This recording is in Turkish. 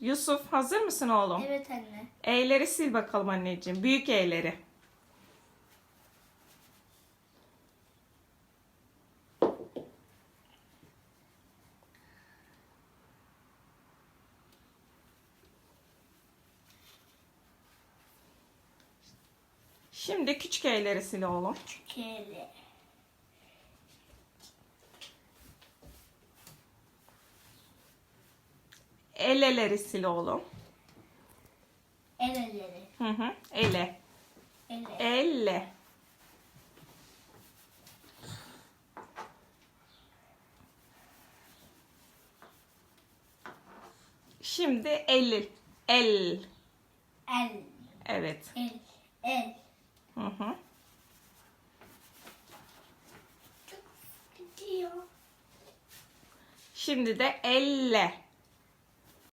Yusuf hazır mısın oğlum? Evet anne. E'leri sil bakalım anneciğim. Büyük E'leri. Şimdi küçük E'leri sil oğlum. Kere. Eleleri sil oğlum. Eleleri. Hı hı. Ele. Ele. Elle. Şimdi el. El. El. Evet. El. El. Hı hı. Gidiyor. Şimdi de elle.